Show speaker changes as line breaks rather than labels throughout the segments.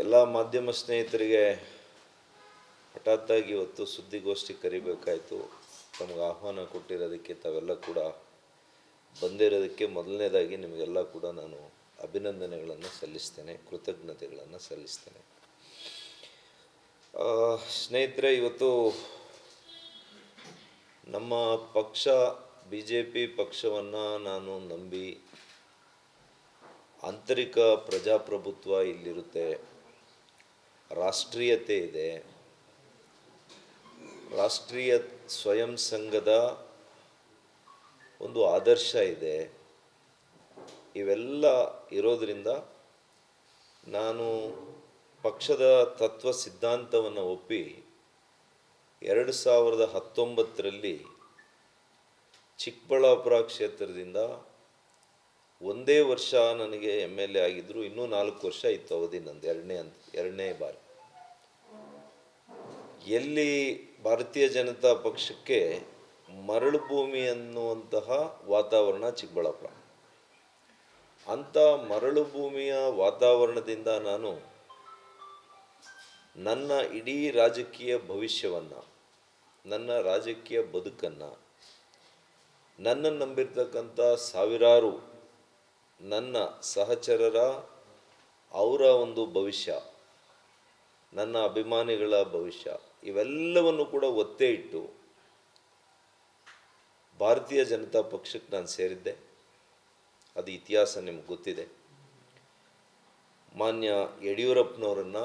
ಎಲ್ಲ ಮಾಧ್ಯಮ ಸ್ನೇಹಿತರಿಗೆ ಹಠಾತ್ತಾಗಿ ಇವತ್ತು ಸುದ್ದಿಗೋಷ್ಠಿ ಕರಿಬೇಕಾಯಿತು. ತಮಗೆ ಆಹ್ವಾನ ಕೊಟ್ಟಿರೋದಕ್ಕೆ ತಾವೆಲ್ಲ ಕೂಡ ಬಂದಿರೋದಕ್ಕೆ ಮೊದಲನೇದಾಗಿ ನಿಮಗೆಲ್ಲ ಕೂಡ ನಾನು ಅಭಿನಂದನೆಗಳನ್ನು ಸಲ್ಲಿಸ್ತೇನೆ, ಕೃತಜ್ಞತೆಗಳನ್ನು ಸಲ್ಲಿಸ್ತೇನೆ. ಸ್ನೇಹಿತರೆ, ಇವತ್ತು ನಮ್ಮ ಪಕ್ಷ ಬಿ ಜೆ ಪಿ ಪಕ್ಷವನ್ನು ನಾನು ನಂಬಿ ಆಂತರಿಕ ಪ್ರಜಾಪ್ರಭುತ್ವ ಇಲ್ಲಿರುತ್ತೆ. ರಾಷ್ಟ್ರೀಯತೆ ಇದೆ. ರಾಷ್ಟ್ರೀಯ ಸ್ವಯಂ ಸಂಘದ ಒಂದು ಆದರ್ಶ ಇದೆ. ಇವೆಲ್ಲ ಇರೋದರಿಂದ ನಾನು ಪಕ್ಷದ ತತ್ವ ಸಿದ್ಧಾಂತವನ್ನು ಒಪ್ಪಿ ಎರಡು ಸಾವಿರದ ಹತ್ತೊಂಬತ್ತರಲ್ಲಿ ಚಿಕ್ಕಬಳ್ಳಾಪುರ ಕ್ಷೇತ್ರದಿಂದ ಒಂದೇ ವರ್ಷ ನನಗೆ ಎಂ ಎಲ್ ಎ ಆಗಿದ್ದರು ಇನ್ನೂ ನಾಲ್ಕು ವರ್ಷ ಇತ್ತು ಅವಧಿ ನಂದು, ಎರಡನೇ ಅಂತ, ಎರಡನೇ ಬಾರಿ. ಎಲ್ಲಿ ಭಾರತೀಯ ಜನತಾ ಪಕ್ಷಕ್ಕೆ ಮರಳು ಭೂಮಿ ಅನ್ನುವಂತಹ ವಾತಾವರಣ ಚಿಕ್ಕಬಳ್ಳಾಪುರ. ಅಂಥ ಮರಳು ಭೂಮಿಯ ವಾತಾವರಣದಿಂದ ನಾನು ನನ್ನ ಇಡೀ ರಾಜಕೀಯ ಭವಿಷ್ಯವನ್ನು, ನನ್ನ ರಾಜಕೀಯ ಬದುಕನ್ನು ನನ್ನನ್ನು ನಂಬಿರ್ತಕ್ಕಂಥ ಸಾವಿರಾರು ನನ್ನ ಸಹಚರರ, ಅವರ ಒಂದು ಭವಿಷ್ಯ, ನನ್ನ ಅಭಿಮಾನಿಗಳ ಭವಿಷ್ಯ ಇವೆಲ್ಲವನ್ನು ಕೂಡ ಒತ್ತೆ ಇಟ್ಟು ಭಾರತೀಯ ಜನತಾ ಪಕ್ಷಕ್ಕೆ ನಾನು ಸೇರಿದ್ದೆ. ಅದು ಇತಿಹಾಸ ನಿಮ್ಗೆ ಗೊತ್ತಿದೆ. ಮಾನ್ಯ ಯಡಿಯೂರಪ್ಪನವರನ್ನು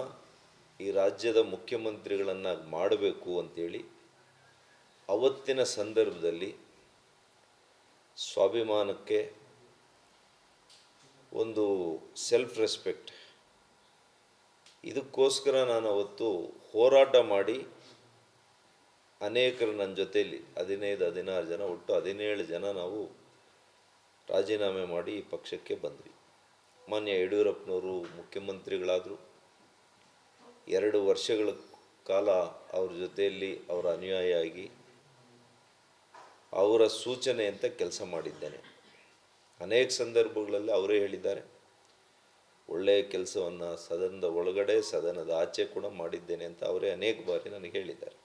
ಈ ರಾಜ್ಯದ ಮುಖ್ಯಮಂತ್ರಿಗಳನ್ನಾಗಿ ಮಾಡಬೇಕು ಅಂತೇಳಿ ಅವತ್ತಿನ ಸಂದರ್ಭದಲ್ಲಿ ಸ್ವಾಭಿಮಾನಕ್ಕೆ ಒಂದು ಸೆಲ್ಫ್ ರೆಸ್ಪೆಕ್ಟ್ ಇದಕ್ಕೋಸ್ಕರ ನಾನು ಅವತ್ತು ಹೋರಾಟ ಮಾಡಿ ಅನೇಕರು ನನ್ನ ಜೊತೆಯಲ್ಲಿ ಹದಿನೈದು, ಹದಿನಾರು ಜನ, ಒಟ್ಟು ಹದಿನೇಳು ಜನ ನಾವು ರಾಜೀನಾಮೆ ಮಾಡಿ ಪಕ್ಷಕ್ಕೆ ಬಂದ್ವಿ. ಮಾನ್ಯ ಯಡಿಯೂರಪ್ಪನವರು ಮುಖ್ಯಮಂತ್ರಿಗಳಾದರು. ಎರಡು ವರ್ಷಗಳ ಕಾಲ ಅವ್ರ ಜೊತೆಯಲ್ಲಿ ಅವರ ಅನುಯಾಯಿಯಾಗಿ ಅವರ ಸೂಚನೆ ಅಂತ ಕೆಲಸ ಮಾಡಿದ್ದೇನೆ. ಅನೇಕ ಸಂದರ್ಭಗಳಲ್ಲಿ ಅವರೇ ಹೇಳಿದ್ದಾರೆ. ಒಳ್ಳೆಯ ಕೆಲಸವನ್ನು ಸದನದ ಒಳಗಡೆ, ಸದನದ ಆಚೆ ಕೂಡ ಮಾಡಿದ್ದೇನೆ ಅಂತ ಅವರೇ ಅನೇಕ ಬಾರಿ ನನಗೆ ಹೇಳಿದ್ದಾರೆ.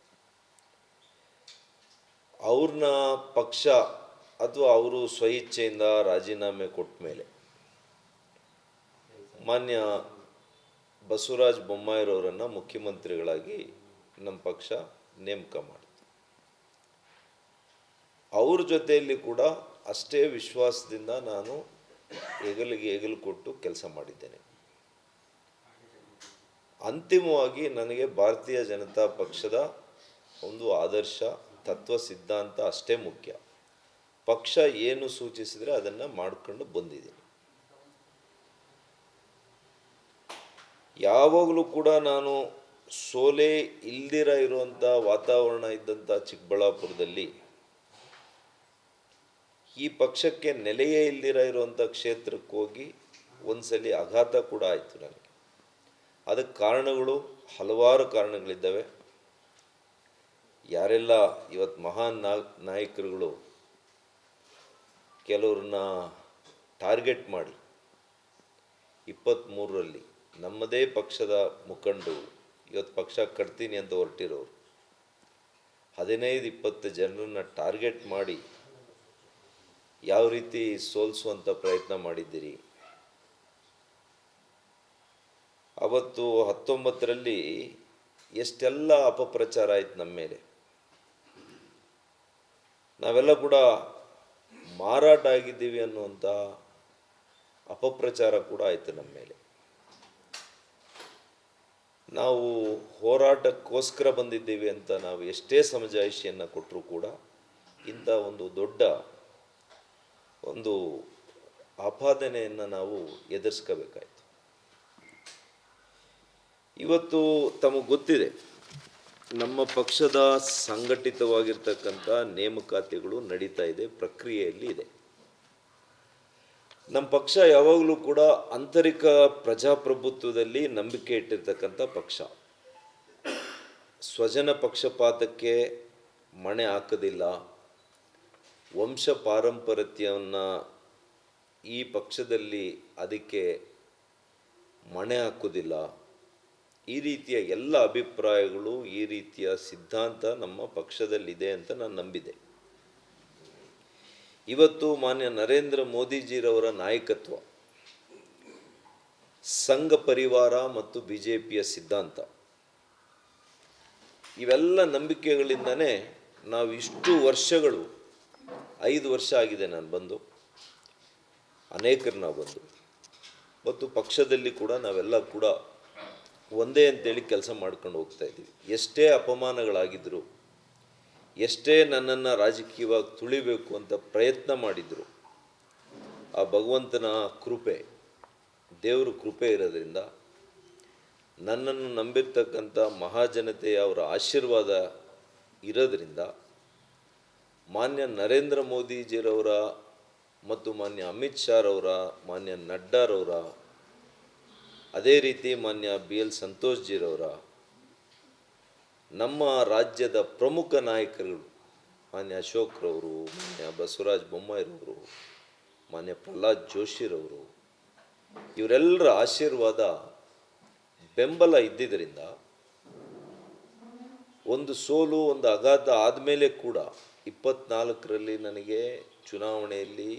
ಅವ್ರನ್ನ ಪಕ್ಷ ಅಥವಾ ಅವರು ಸ್ವಇಚ್ಛೆಯಿಂದ ರಾಜೀನಾಮೆ ಕೊಟ್ಟ ಮೇಲೆ ಮಾನ್ಯ ಬಸವರಾಜ ಬೊಮ್ಮಾಯಿರವರನ್ನು ಮುಖ್ಯಮಂತ್ರಿಗಳಾಗಿ ನಮ್ಮ ಪಕ್ಷ ನೇಮಕ ಮಾಡಿತು. ಅವ್ರ ಜೊತೆಯಲ್ಲಿ ಕೂಡ ಅಷ್ಟೇ ವಿಶ್ವಾಸದಿಂದ ನಾನು ಹೆಗಲಿಗೆ ಹೆಗಲು ಕೊಟ್ಟು ಕೆಲಸ ಮಾಡಿದ್ದೇನೆ. ಅಂತಿಮವಾಗಿ ನನಗೆ ಭಾರತೀಯ ಜನತಾ ಪಕ್ಷದ ಒಂದು ಆದರ್ಶ, ತತ್ವ, ಸಿದ್ಧಾಂತ ಅಷ್ಟೇ ಮುಖ್ಯ. ಪಕ್ಷ ಏನು ಸೂಚಿಸಿದರೆ ಅದನ್ನು ಮಾಡಿಕೊಂಡು ಬಂದಿದ್ದೀನಿ. ಯಾವಾಗಲೂ ಕೂಡ ನಾನು ಸೋಲೆ ಇಲ್ದಿರ ಇರುವಂಥ ವಾತಾವರಣ ಇದ್ದಂಥ ಚಿಕ್ಕಬಳ್ಳಾಪುರದಲ್ಲಿ ಈ ಪಕ್ಷಕ್ಕೆ ನೆಲೆಯೇ ಇಲ್ದಿರ ಇರುವಂಥ ಕ್ಷೇತ್ರಕ್ಕೆ ಹೋಗಿ ಒಂದ್ಸಲಿ ಆಘಾತ ಕೂಡ ಆಯಿತು ನನಗೆ. ಅದಕ್ಕೆ ಕಾರಣಗಳು ಹಲವಾರು ಕಾರಣಗಳಿದ್ದಾವೆ. ಯಾರೆಲ್ಲ ಇವತ್ತು ಮಹಾನ್ ನಾಯಕರುಗಳು ಕೆಲವ್ರನ್ನ ಟಾರ್ಗೆಟ್ ಮಾಡಿ ಇಪ್ಪತ್ತ್ಮೂರರಲ್ಲಿ ನಮ್ಮದೇ ಪಕ್ಷದ ಮುಖಂಡರು ಇವತ್ತು ಪಕ್ಷ ಕಟ್ತೀನಿ ಅಂತ ಹೊರಟಿರೋರು, ಹದಿನೈದು, ಇಪ್ಪತ್ತು ಜನರನ್ನು ಟಾರ್ಗೆಟ್ ಮಾಡಿ ಯಾವ ರೀತಿ ಸೋಲಿಸುವಂಥ ಪ್ರಯತ್ನ ಮಾಡಿದ್ದೀರಿ? ಅವತ್ತು ಹತ್ತೊಂಬತ್ತರಲ್ಲಿ ಎಷ್ಟೆಲ್ಲ ಅಪಪ್ರಚಾರ ಆಯ್ತು ನಮ್ಮ ಮೇಲೆ. ನಾವೆಲ್ಲ ಕೂಡ ಮಾರಾಟ ಆಗಿದ್ದೀವಿ ಅನ್ನುವಂಥ ಅಪಪ್ರಚಾರ ಕೂಡ ಆಯಿತು ನಮ್ಮ ಮೇಲೆ. ನಾವು ಹೋರಾಟಕ್ಕೋಸ್ಕರ ಬಂದಿದ್ದೀವಿ ಅಂತ ನಾವು ಎಷ್ಟೇ ಸಮಜಾಯಿಷಿಯನ್ನು ಕೊಟ್ಟರೂ ಕೂಡ ಇಂಥ ಒಂದು ದೊಡ್ಡ ಒಂದು ಆಪಾದನೆಯನ್ನು ನಾವು ಎದುರಿಸ್ಕೋಬೇಕಾಯ್ತು. ಇವತ್ತು ತಮಗೆ ಗೊತ್ತಿದೆ, ನಮ್ಮ ಪಕ್ಷದ ಸಂಘಟಿತವಾಗಿರ್ತಕ್ಕಂಥ ನೇಮಕಾತಿಗಳು ನಡೀತಾ ಇದೆ, ಪ್ರಕ್ರಿಯೆಯಲ್ಲಿ ಇದೆ. ನಮ್ಮ ಪಕ್ಷ ಯಾವಾಗಲೂ ಕೂಡ ಆಂತರಿಕ ಪ್ರಜಾಪ್ರಭುತ್ವದಲ್ಲಿ ನಂಬಿಕೆ ಇಟ್ಟಿರ್ತಕ್ಕಂಥ ಪಕ್ಷ. ಸ್ವಜನ ಪಕ್ಷಪಾತಕ್ಕೆ ಮಣೆ ಹಾಕೋದಿಲ್ಲ ವಂಶ ಪಾರಂಪರತ್ಯವನ್ನು ಈ ಪಕ್ಷದಲ್ಲಿ ಅದಕ್ಕೆ ಮಣೆ ಹಾಕೋದಿಲ್ಲ ಈ ರೀತಿಯ ಎಲ್ಲ ಅಭಿಪ್ರಾಯಗಳು ಈ ರೀತಿಯ ಸಿದ್ಧಾಂತ ನಮ್ಮ ಪಕ್ಷದಲ್ಲಿದೆ ಅಂತ ನಾನು ನಂಬಿದೆ. ಇವತ್ತು ಮಾನ್ಯ ನರೇಂದ್ರ ಮೋದಿಜಿರವರ ನಾಯಕತ್ವ, ಸಂಘ ಪರಿವಾರ ಮತ್ತು ಬಿ ಜೆ ಪಿಯ ಸಿದ್ಧಾಂತ. ಇವೆಲ್ಲ ನಂಬಿಕೆಗಳಿಂದನೇ ನಾವು ಇಷ್ಟು ವರ್ಷಗಳು ಐದು ವರ್ಷ ಆಗಿದೆ ನಾನು ಬಂದು. ಅನೇಕರು ನಾವು ಬಂದು. ಮತ್ತು ಪಕ್ಷದಲ್ಲಿ ಕೂಡ ನಾವೆಲ್ಲ ಕೂಡ ಒಂದೇ ಅಂತೇಳಿ ಕೆಲಸ ಮಾಡ್ಕೊಂಡು ಹೋಗ್ತಾ ಇದ್ದೀವಿ. ಎಷ್ಟೇ ಅಪಮಾನಗಳಾಗಿದ್ದರು ಎಷ್ಟೇ ನನ್ನನ್ನು ರಾಜಕೀಯವಾಗಿ ತುಳಿಬೇಕು ಅಂತ ಪ್ರಯತ್ನ ಮಾಡಿದರು, ಆ ಭಗವಂತನ ಕೃಪೆ, ದೇವರ ಕೃಪೆ ಇರೋದ್ರಿಂದ ನನ್ನನ್ನು ನಂಬಿರ್ತಕ್ಕಂಥ ಮಹಾಜನತೆಯ ಅವರ ಆಶೀರ್ವಾದ ಇರೋದ್ರಿಂದ ಮಾನ್ಯ ನರೇಂದ್ರ ಮೋದಿಜಿರವರ ಮತ್ತು ಮಾನ್ಯ ಅಮಿತ್ ಶಾರವರ, ಮಾನ್ಯ ನಡ್ಡಾರವರ, ಅದೇ ರೀತಿ ಮಾನ್ಯ ಬಿ ಎಲ್ ಸಂತೋಷ್ಜಿರವರ, ನಮ್ಮ ರಾಜ್ಯದ ಪ್ರಮುಖ ನಾಯಕರುಗಳು, ಮಾನ್ಯ ಅಶೋಕ್ರವರು, ಮಾನ್ಯ ಬಸವರಾಜ ಬೊಮ್ಮಾಯಿರವರು, ಮಾನ್ಯ ಪ್ರಹ್ಲಾದ್ ಜೋಶಿರವರು, ಇವರೆಲ್ಲರ ಆಶೀರ್ವಾದ ಬೆಂಬಲ ಇದ್ದಿದ್ದರಿಂದ, ಒಂದು ಸೋಲು, ಒಂದು ಆಘಾತ ಆದಮೇಲೆ ಕೂಡ ಇಪ್ಪತ್ನಾಲ್ಕರಲ್ಲಿ ನನಗೆ ಚುನಾವಣೆಯಲ್ಲಿ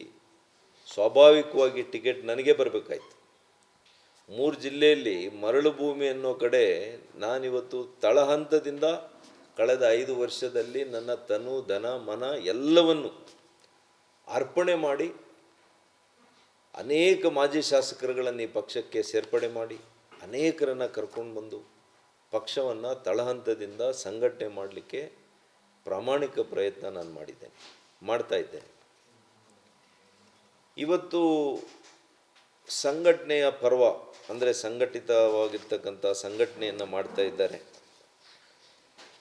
ಸ್ವಾಭಾವಿಕವಾಗಿ ಟಿಕೆಟ್ ನನಗೆ ಬರಬೇಕಾಯ್ತು. ಮೂರು ಜಿಲ್ಲೆಯಲ್ಲಿ ಮರಳು ಭೂಮಿ ಅನ್ನೋ ಕಡೆ ನಾನಿವತ್ತು ತಳಹಂತದಿಂದ ಕಳೆದ ಐದು ವರ್ಷದಲ್ಲಿ ನನ್ನ ತನು, ಧನ, ಮನ ಎಲ್ಲವನ್ನು ಅರ್ಪಣೆ ಮಾಡಿ, ಅನೇಕ ಮಾಜಿ ಶಾಸಕರುಗಳನ್ನು ಈ ಪಕ್ಷಕ್ಕೆ ಸೇರ್ಪಡೆ ಮಾಡಿ, ಅನೇಕರನ್ನು ಕರ್ಕೊಂಡು ಬಂದು ಪಕ್ಷವನ್ನು ತಳಹಂತದಿಂದ ಸಂಘಟನೆ ಮಾಡಲಿಕ್ಕೆ ಪ್ರಾಮಾಣಿಕ ಪ್ರಯತ್ನ ನಾನು ಮಾಡಿದ್ದೇನೆ, ಮಾಡ್ತಾ ಇದ್ದೇನೆ. ಇವತ್ತು ಸಂಘಟನೆಯ ಪರ್ವ, ಅಂದರೆ ಸಂಘಟಿತವಾಗಿರ್ತಕ್ಕಂಥ ಸಂಘಟನೆಯನ್ನು ಮಾಡ್ತಾ ಇದ್ದಾರೆ.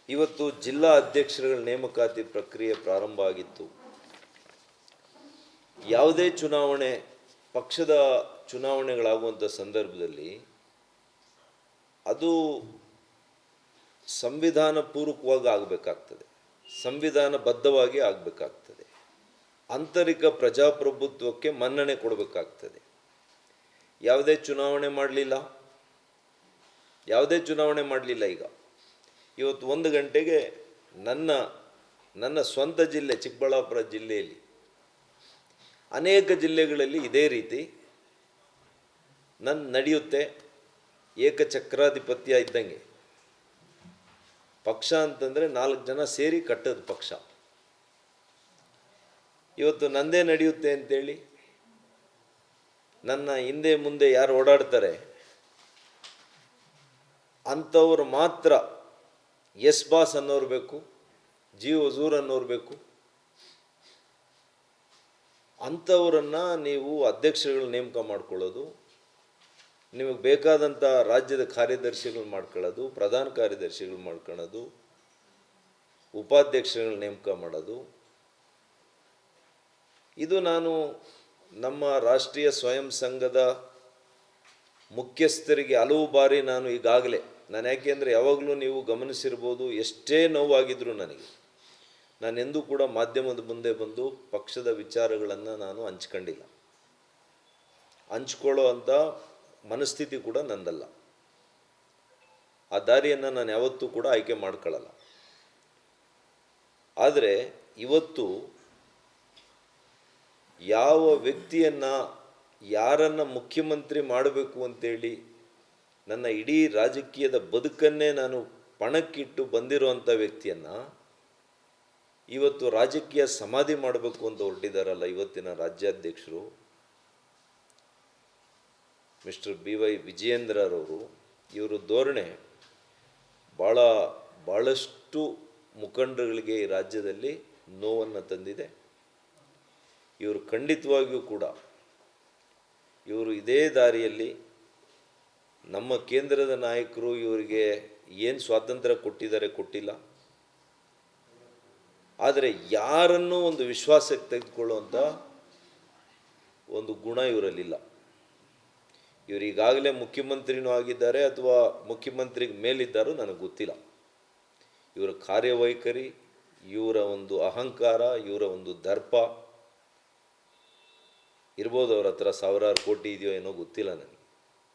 ಇವತ್ತು ಜಿಲ್ಲಾ ಅಧ್ಯಕ್ಷರುಗಳ ನೇಮಕಾತಿ ಪ್ರಕ್ರಿಯೆ ಪ್ರಾರಂಭ ಆಗಿತ್ತು. ಯಾವುದೇ ಚುನಾವಣೆ, ಪಕ್ಷದ ಚುನಾವಣೆಗಳಾಗುವಂಥ ಸಂದರ್ಭದಲ್ಲಿ ಅದು ಸಂವಿಧಾನ ಪೂರ್ವಕವಾಗಿ ಆಗಬೇಕಾಗ್ತದೆ. ಸಂವಿಧಾನಬದ್ಧವಾಗಿ ಆಗಬೇಕಾಗ್ತದೆ. ಆಂತರಿಕ ಪ್ರಜಾಪ್ರಭುತ್ವಕ್ಕೆ ಮನ್ನಣೆ ಕೊಡಬೇಕಾಗ್ತದೆ. ಯಾವುದೇ ಚುನಾವಣೆ ಮಾಡಲಿಲ್ಲ? ಯಾವುದೇ ಚುನಾವಣೆ ಮಾಡಲಿಲ್ಲ ಈಗ. ಇವತ್ತು ಒಂದು ಗಂಟೆಗೆ ನನ್ನ ನನ್ನ ಸ್ವಂತ ಜಿಲ್ಲೆ ಚಿಕ್ಕಬಳ್ಳಾಪುರ ಜಿಲ್ಲೆಯಲ್ಲಿ ಅನೇಕ ಜಿಲ್ಲೆಗಳಲ್ಲಿ ಇದೇ ರೀತಿ ನನ್ನ ನಡೆಯುತ್ತೆ ಏಕಚಕ್ರಾಧಿಪತ್ಯ ಇದ್ದಂಗೆ. ಪಕ್ಷ ಅಂತಂದರೆ ನಾಲ್ಕು ಜನ ಸೇರಿ ಕಟ್ಟದ ಪಕ್ಷ. ಇವತ್ತು ನಂದೇ ನಡೆಯುತ್ತೆ ಅಂತೇಳಿ ನನ್ನ ಹಿಂದೆ ಮುಂದೆ ಯಾರು ಓಡಾಡ್ತಾರೆ, ಅಂಥವ್ರು ಮಾತ್ರ ಎಸ್ ಬಾಸ್ ಅನ್ನೋರು ಬೇಕು ಜಿ ಹಜೂರ್ ಅನ್ನೋರು ಬೇಕು ಅಂಥವ್ರನ್ನು ನೀವು ಅಧ್ಯಕ್ಷರುಗಳು ನೇಮಕ ಮಾಡ್ಕೊಳ್ಳೋದು ನಿಮಗೆ ಬೇಕಾದಂಥ ರಾಜ್ಯದ ಕಾರ್ಯದರ್ಶಿಗಳು ಮಾಡ್ಕೊಳ್ಳೋದು, ಪ್ರಧಾನ ಕಾರ್ಯದರ್ಶಿಗಳು ಮಾಡ್ಕೊಳ್ಳೋದು ಉಪಾಧ್ಯಕ್ಷರುಗಳ ನೇಮಕ ಮಾಡೋದು. ಇದು ನಾನು ನಮ್ಮ ರಾಷ್ಟ್ರೀಯ ಸ್ವಯಂ ಸಂಘದ ಮುಖ್ಯಸ್ಥರಿಗೆ ಹಲವು ಬಾರಿ ನಾನು ಈಗಾಗಲೇ, ನಾನು ಯಾಕೆಂದರೆ ಯಾವಾಗಲೂ ನೀವು ಗಮನಿಸಿರ್ಬೋದು, ಎಷ್ಟೇ ನೋವಾಗಿದ್ದರೂ ನನಗೆ ನಾನೆಂದೂ ಕೂಡ ಮಾಧ್ಯಮದ ಮುಂದೆ ಬಂದು ಪಕ್ಷದ ವಿಚಾರಗಳನ್ನು ನಾನು ಹಂಚ್ಕೊಂಡಿಲ್ಲ. ಹಂಚ್ಕೊಳ್ಳೋ ಅಂಥ ಮನಸ್ಥಿತಿ ಕೂಡ ನಂದಲ್ಲ. ಆ ದಾರಿಯನ್ನು ನಾನು ಯಾವತ್ತೂ ಕೂಡ ಆಯ್ಕೆ ಮಾಡ್ಕೊಳ್ಳಲ್ಲ. ಆದರೆ ಇವತ್ತು ಯಾವ ವ್ಯಕ್ತಿಯನ್ನು ಯಾರನ್ನು ಮುಖ್ಯಮಂತ್ರಿ ಮಾಡಬೇಕು ಅಂತೇಳಿ ನನ್ನ ಇಡೀ ರಾಜಕೀಯದ ಬದುಕನ್ನೇ ನಾನು ಪಣಕ್ಕಿಟ್ಟು ಬಂದಿರುವಂಥ ವ್ಯಕ್ತಿಯನ್ನು ಇವತ್ತು ರಾಜಕೀಯ ಸಮಾಧಿ ಮಾಡಬೇಕು ಅಂತ ಹೊರಟಿದ್ದಾರಲ್ಲ ಇವತ್ತಿನ ರಾಜ್ಯಾಧ್ಯಕ್ಷರು. ಮಿಸ್ಟರ್ ಬಿ ವೈ ವಿಜಯೇಂದ್ರರವರು ಇವರು ಧೋರಣೆ ಭಾಳ ಭಾಳಷ್ಟು ಮುಖಂಡರುಗಳಿಗೆ ಈ ರಾಜ್ಯದಲ್ಲಿ ನೋವನ್ನು ತಂದಿದೆ. ಇವರು ಖಂಡಿತವಾಗಿಯೂ ಕೂಡ ಇವರು ಇದೇ ದಾರಿಯಲ್ಲಿ ನಮ್ಮ ಕೇಂದ್ರದ ನಾಯಕರು ಇವರಿಗೆ ಏನು ಸ್ವಾತಂತ್ರ್ಯ ಕೊಟ್ಟಿದ್ದಾರೆ ಕೊಟ್ಟಿಲ್ಲ. ಆದರೆ ಯಾರನ್ನೂ ಒಂದು ವಿಶ್ವಾಸಕ್ಕೆ ತೆಗೆದುಕೊಳ್ಳುವಂಥ ಒಂದು ಗುಣ ಇವರಲ್ಲಿಲ್ಲ. ಇವರು ಈಗಾಗಲೇ ಮುಖ್ಯಮಂತ್ರಿನೂ ಆಗಿದ್ದಾರೆ ಅಥವಾ ಮುಖ್ಯಮಂತ್ರಿಗೆ ಮೇಲಿದ್ದಾರೋ ನನಗೆ ಗೊತ್ತಿಲ್ಲ. ಇವರ ಕಾರ್ಯವೈಖರಿ, ಇವರ ಒಂದು ಅಹಂಕಾರ, ಇವರ ಒಂದು ದರ್ಪ, ಇರ್ಬೋದು ಅವ್ರ ಹತ್ರ ಸಾವಿರಾರು ಕೋಟಿ ಇದೆಯೋ ಏನೋ ಗೊತ್ತಿಲ್ಲ ನನಗೆ.